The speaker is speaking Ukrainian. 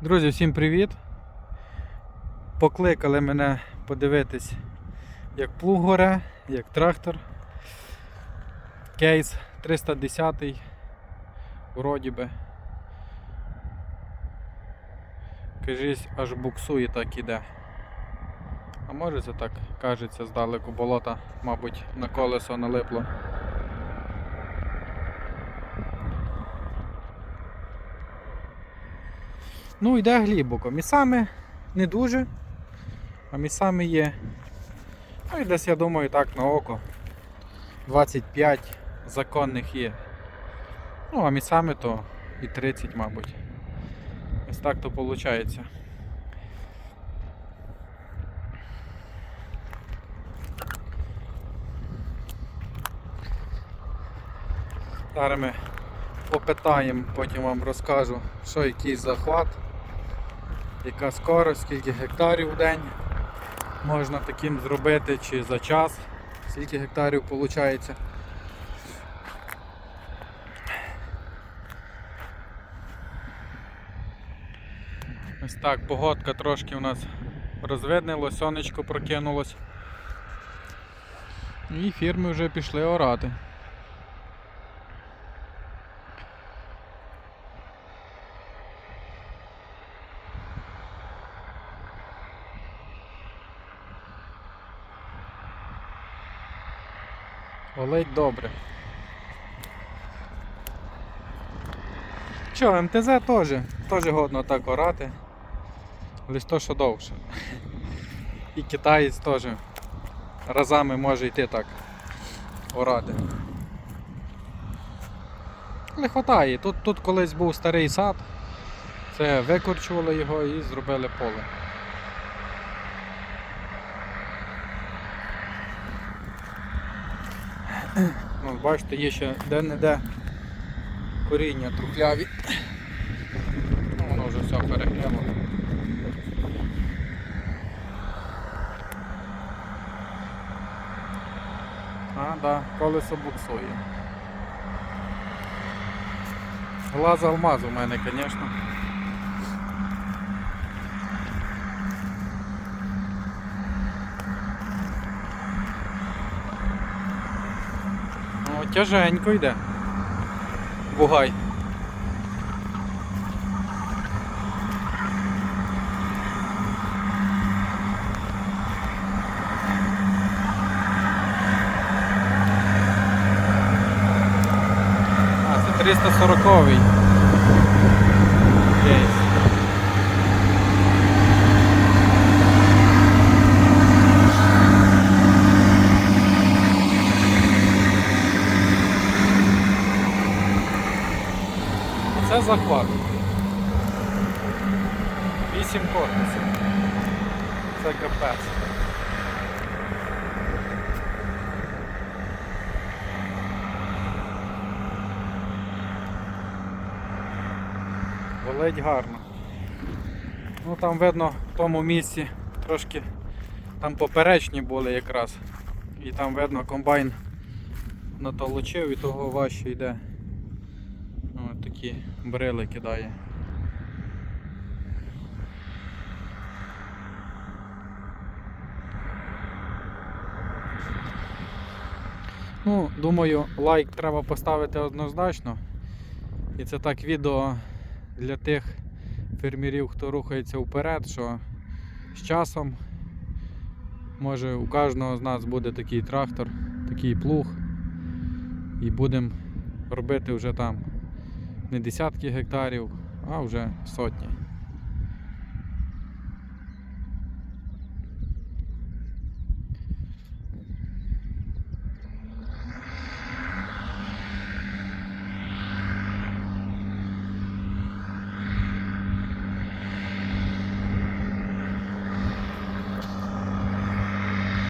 Друзі, всім привіт! Покликали мене подивитись, як плуг горе, як трактор. Кейс 310 вроді би. Кажись, аж буксує так іде. А може це так кажеться здалеку болота, мабуть, на колесо налипло. Ну, йде глибоко. Місами не дуже, а місами є. Ну і десь, я думаю, так на око. 25 законних є. Ну, а місами то і 30, мабуть. Ось так то виходить. Зараз ми попитаємо, потім вам розкажу, що який захват, яка скорость, скільки гектарів в день можна таким зробити, чи за час, скільки гектарів виходить. Ось так, погодка трошки у нас розвиднило, сонечко прокинулось. І фірми вже пішли орати. Олить добре. Що, МТЗ теж, теж годно так орати. Лиш то, що довше. І китаєць теж разами може йти так орати. Але хватає. Тут, тут колись був старий сад, це викорчували його і зробили поле. Ну, бачите, є ще де-не-де коріння трухляві. Ну, воно вже все перегнило. А, да, колесо буксує. Глаз алмаз у мене, звісно. Тяженько йде. Бугай. А, це 340-й. Кейс. Це захват. 8 корпусів. Це капець. Волить гарно. Ну там видно в тому місці трошки там поперечні були якраз. І там видно комбайн натолочив і того важче йде. Такі брили кидає. Ну, думаю, лайк треба поставити однозначно. І це так відео для тих фермерів, хто рухається вперед, що з часом може у кожного з нас буде такий трактор, такий плуг. І будемо робити вже там не десятки гектарів, а вже сотні.